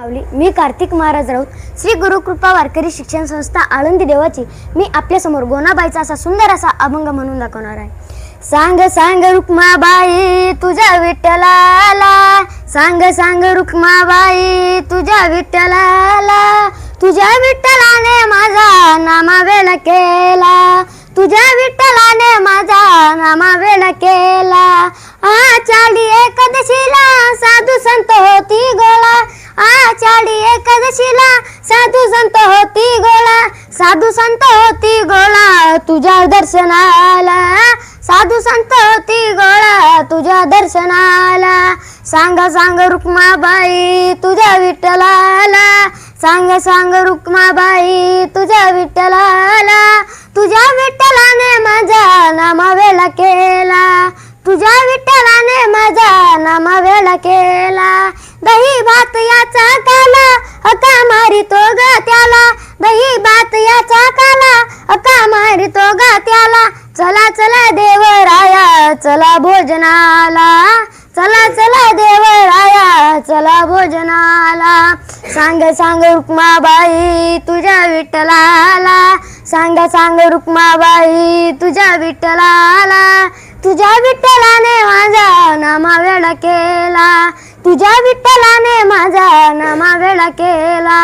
मावली मी कार्तिक महाराज राऊत. श्री गुरुकृपा वारकरी शिक्षण संस्था आळंदी देवाची. मी आपल्यासमोर गोनाबाईचा असा सुंदर असा अभंग म्हणून दाखवणार आहे. सांग सांग रुक्माबाई तुझ्या विठ्ठलाला. सांग सांग रुक्माबाई तुझ्या विठ्ठलाला. तुझ्या विठ्ठलाने माझा नामावेल केला. तुझ्या विठ्ठलाने माझा नामावेल केला. आचाली एकादशीला साधू संत होती गोळा. आचाडी एकादशीला साधू संत होती गोळा. साधू संत होती गोळा तुझ्या दर्शनाला. साधू संत होती गोळा तुझ्या दर्शनाला. सांग सांग रुक्माबाई तुझ्या विठ्ठलाला. सांग सांग रुक्माबाई तुझ्या विठ्ठलाला. तुझ्या विठ्ठलाने माझा नामावेला केला. तुझ्या विठ्ठलाने माझा नामावेला केला. दही भा चला भोजनाला चला चला देवराया चला भोजनाला. सांग सांग रुक्माबाई तुझ्या विठ्ठलाला. सांग सांग रुक्माबाई तुझ्या विठ्ठलाला. तुझ्या विठ्ठलाने माझा नामा वेळा केला. तुझ्या विठ्ठलाने माझा नामा वेळा केला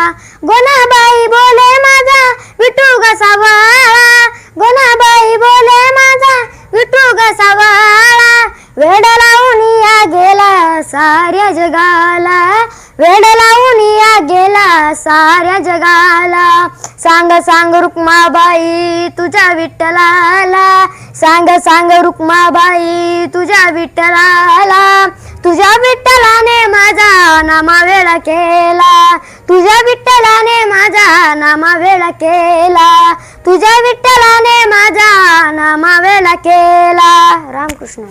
गोनाबाई बोले माझा विठू गसावाळा गोनाबाई बोले माझा विठू गसावाळा वेड लावून या गेला साऱ्या जगाला वेड लावून या गेला साऱ्या जगाला. सांग सांग रुक्माबाई तुझ्या विठ्ठलाला. सांग सांग रुक्माबाई तुझ्या विठ्ठलाला. तुझ्या विठ्ठलाने माझा नामावेळा केला. तुझ्या विठ्ठलाने माझा नामावेळा केला. तुझ्या विठ्ठलाने माझा नामावेळा केला. रामकृष्ण.